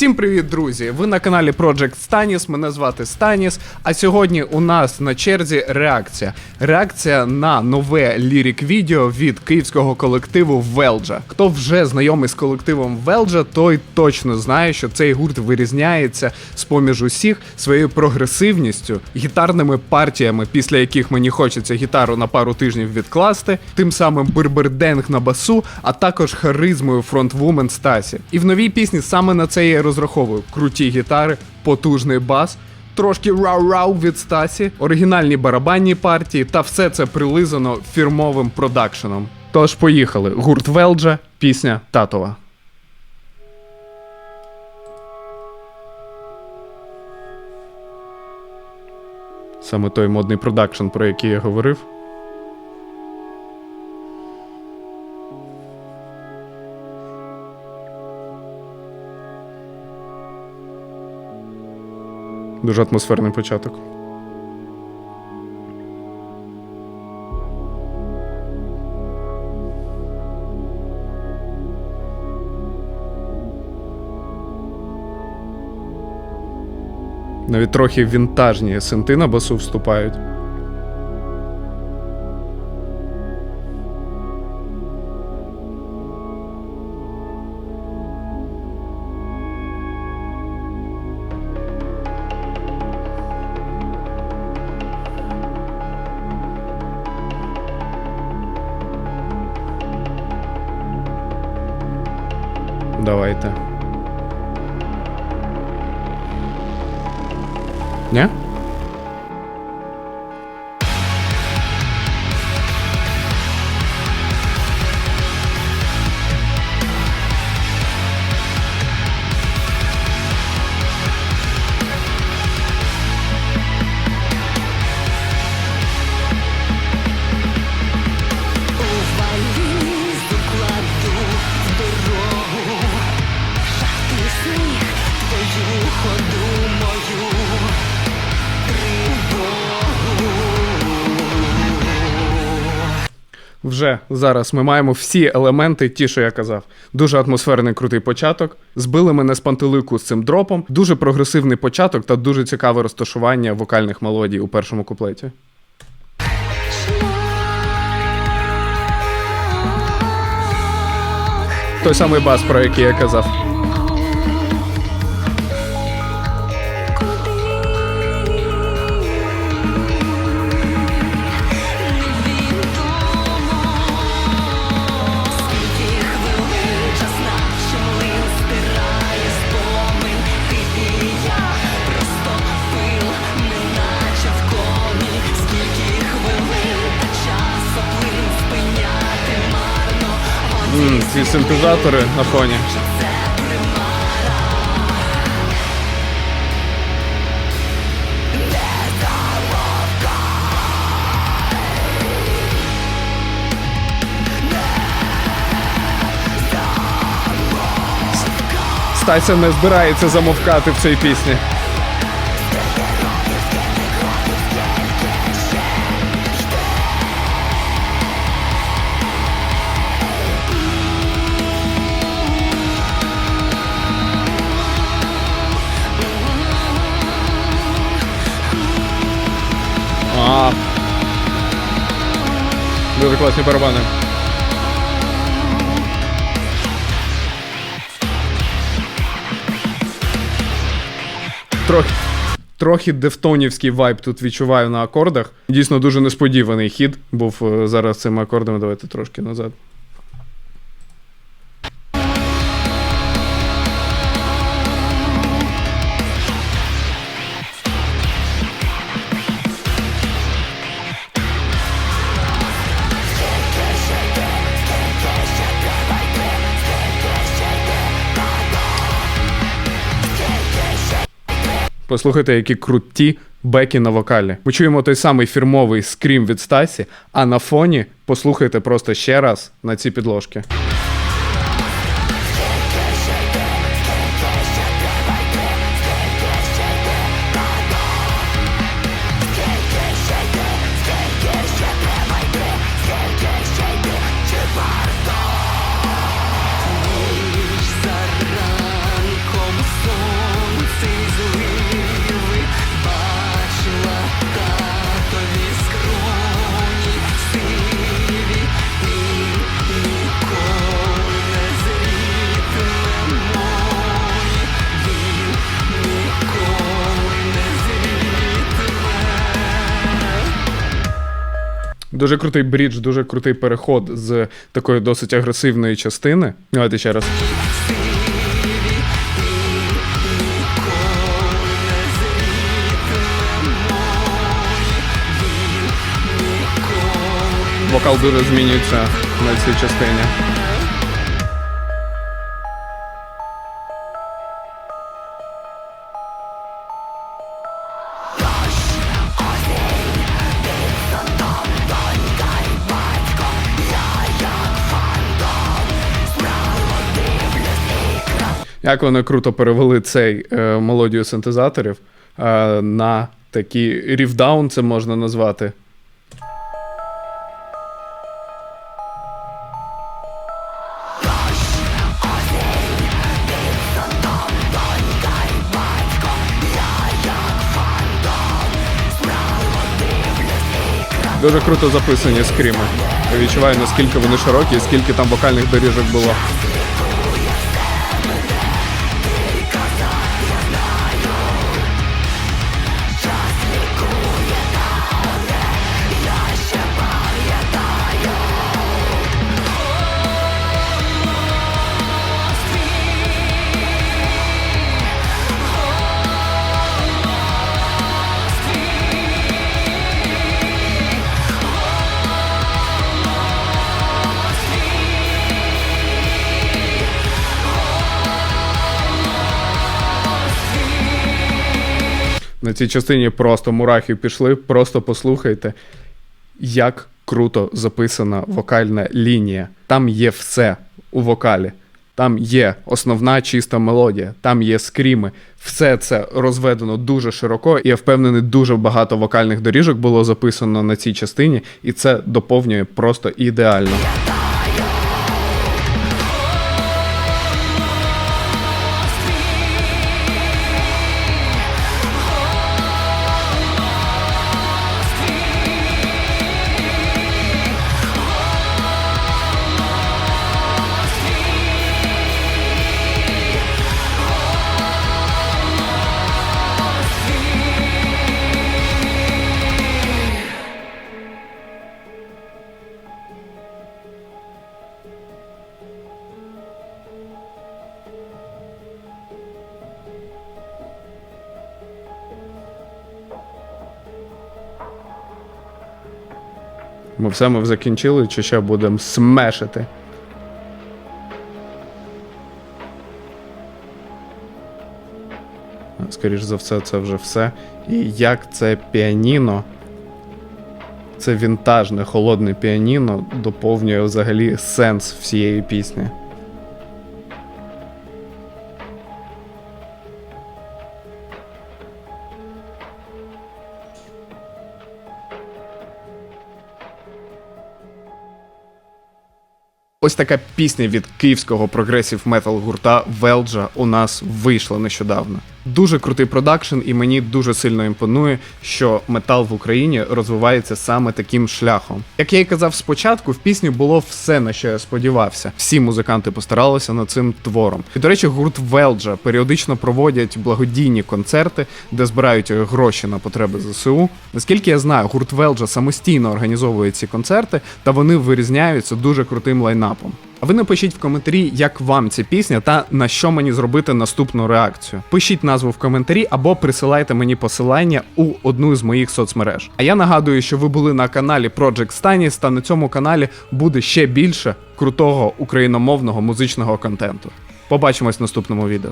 Всім привіт, друзі! Ви на каналі Project Станіс. Мене звати Станіс. А сьогодні у нас на черзі реакція. Реакція на нове лірік відео від київського колективу Велджа. Хто вже знайомий з колективом Велджа, той точно знає, що цей гурт вирізняється з поміж усіх своєю прогресивністю, гітарними партіями, після яких мені хочеться гітару на пару тижнів відкласти, тим самим берберденг на басу, а також харизмою фронтвумен Стасі. І в новій пісні саме на це і розраховую: круті гітари, потужний бас. Трошки рау-рау від Стасі, оригінальні барабанні партії, та все це прилизано фірмовим продакшеном. Тож поїхали. Гурт Велджа, пісня Татова. Саме той модний продакшн, про який я говорив. Дуже атмосферний початок. Навіть трохи вінтажні синти на басу вступають. Давайте. Ні? Вже зараз ми маємо всі елементи, ті, що я казав. Дуже атмосферний крутий початок. Збили мене з пантелику з цим дропом. Дуже прогресивний початок та дуже цікаве розташування вокальних мелодій у першому куплеті. Той самий бас, про який я казав. Ці синтезатори на фоні. Стася не збирається замовкати в цій пісні. Дуже класні барабани. Трохи. Трохи дефтонівський вайб тут відчуваю на акордах. Дійсно дуже несподіваний хід був е, зараз цими акордами. Давайте трошки назад. Послухайте, які круті беки на вокалі. Ми чуємо той самий фірмовий скрім від Стасі, а на фоні послухайте просто ще раз на ці підложки. Дуже крутий брідж, дуже крутий переход з такої досить агресивної частини. Давайте ще раз. Вокал дуже змінюється на цій частині. Як вони круто перевели цей е, мелодію синтезаторів е, на такий рівдаун, це можна назвати. Дуже круто записані скріми. Відчуваю, наскільки вони широкі і скільки там вокальних доріжок було. Цій частині просто мурахи пішли, просто послухайте, як круто записана вокальна лінія. Там є все у вокалі. Там є основна чиста мелодія, там є скріми. Все це розведено дуже широко, і я впевнений, дуже багато вокальних доріжок було записано на цій частині, і це доповнює просто ідеально. Ми все ми закінчили, чи ще будемо смешити. Скоріше за все, це вже все. І як це піаніно, це вінтажне холодне піаніно доповнює взагалі сенс всієї пісні. Ось така пісня від київського прогресів метал гурта Велджа у нас вийшла нещодавно. Дуже крутий продакшн, і мені дуже сильно імпонує, що метал в Україні розвивається саме таким шляхом. Як я й казав спочатку, в пісні було все, на що я сподівався. Всі музиканти постаралися над цим твором. І до речі, гурт Велджа періодично проводять благодійні концерти, де збирають гроші на потреби ЗСУ. Наскільки я знаю, гурт Велджа самостійно організовує ці концерти, та вони вирізняються дуже крутим лайнапом. А ви напишіть в коментарі, як вам ця пісня та на що мені зробити наступну реакцію. Пишіть назву в коментарі або присилайте мені посилання у одну з моїх соцмереж. А я нагадую, що ви були на каналі Project Stanis, та на цьому каналі буде ще більше крутого україномовного музичного контенту. Побачимось в наступному відео.